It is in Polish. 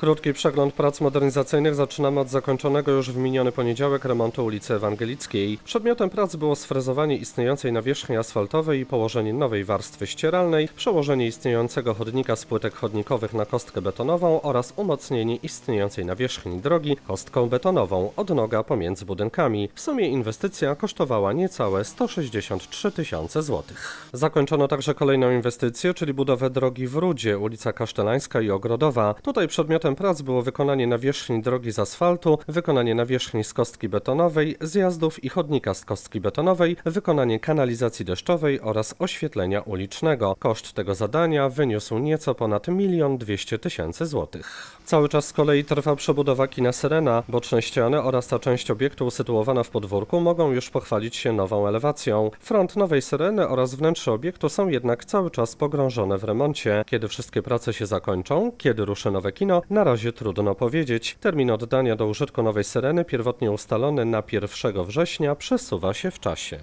Krótki przegląd prac modernizacyjnych zaczynamy od zakończonego już w miniony poniedziałek remontu ulicy Ewangelickiej. Przedmiotem prac było sfrezowanie istniejącej nawierzchni asfaltowej i położenie nowej warstwy ścieralnej, przełożenie istniejącego chodnika z płytek chodnikowych na kostkę betonową oraz umocnienie istniejącej nawierzchni drogi kostką betonową odnoga pomiędzy budynkami. W sumie inwestycja kosztowała niecałe 163 tysiące złotych. Zakończono także kolejną inwestycję, czyli budowę drogi w Rudzie, ulica Kasztelańska i Ogrodowa. Tutaj przedmiotem prac było wykonanie nawierzchni drogi z asfaltu, wykonanie nawierzchni z kostki betonowej, zjazdów i chodnika z kostki betonowej, wykonanie kanalizacji deszczowej oraz oświetlenia ulicznego. Koszt tego zadania wyniósł nieco ponad 1 200 tysięcy złotych. Cały czas z kolei trwa przebudowa kina Syrena. Boczne ściany oraz ta część obiektu usytuowana w podwórku mogą już pochwalić się nową elewacją. Front nowej Syreny oraz wnętrze obiektu są jednak cały czas pogrążone w remoncie. Kiedy wszystkie prace się zakończą, kiedy ruszy nowe kino, na razie trudno powiedzieć. Termin oddania do użytku nowej Syreny, pierwotnie ustalony na 1 września, przesuwa się w czasie.